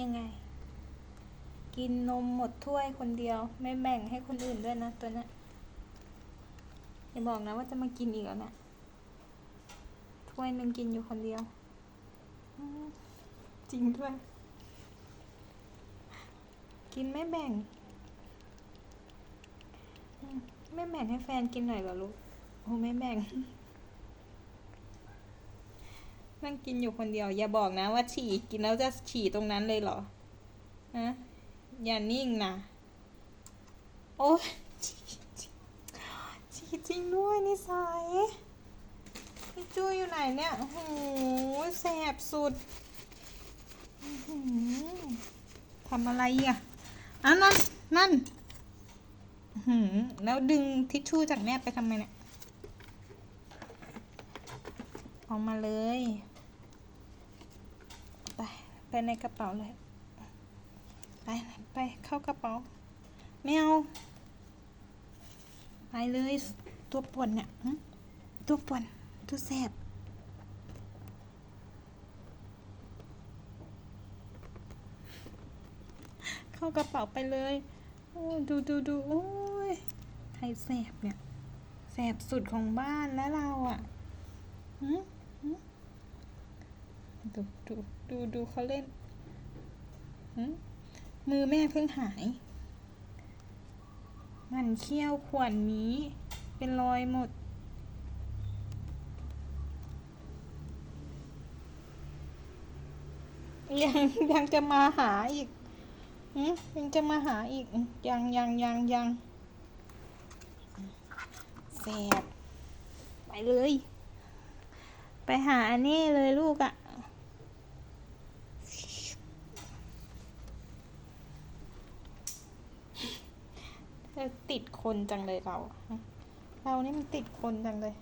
ยังไง กินนมหมดถ้วยคนเดียว ไม่แบ่งให้คนอื่นด้วยนะตัวนี้อย่าบอกนะว่าจะมากินอีกแล้วนะถ้วยหนึ่งกินอยู่คนเดียว จริงด้วย กินไม่แบ่ง ไม่แบ่งให้แฟนกินหน่อยเหรอลูกโอ้ไม่แบ่ง นั่งกินอยู่คนเดียว อย่าบอกนะว่าฉี่กินแล้วจะฉี่ตรงนั้นเลยเหรอฮะอย่านิ่งนะโอ้ฉี่ฉี่จริงด้วยนิสัยพี่จุ้ยอยู่ไหนเนี่ยโอ้โหแสบสุดทำอะไรอะอะนั่นนั่นหือแล้วดึงทิชชู่จากแม่ไปทำไมเนี่ยออกมาเลย ไปในกระเป๋าเลย ไปไปเข้ากระเป๋าไม่เอาไปเลยตัวป่วนเนี่ยตัวป่วนตัวแสบเข้ากระเป๋าไปเลยโอ้ดูดูดูโอ้ยใครแสบเนี่ยแสบสุดของบ้านแล้วเราอะหึหึ ดูดูดูดูเขาเล่นมือแม่เพิ่งหาย มันเขี้ยวขวนนี้ เป็นรอยหมด ยังยังจะมาหาอีกหึยังจะมาหาอีก ยังยังยังยังแสบไปเลย ไปหาอันนี้เลยลูกอะ่ะ เธอ ติดคนจังเลยเรา เรานี่มันติดคนจังเลย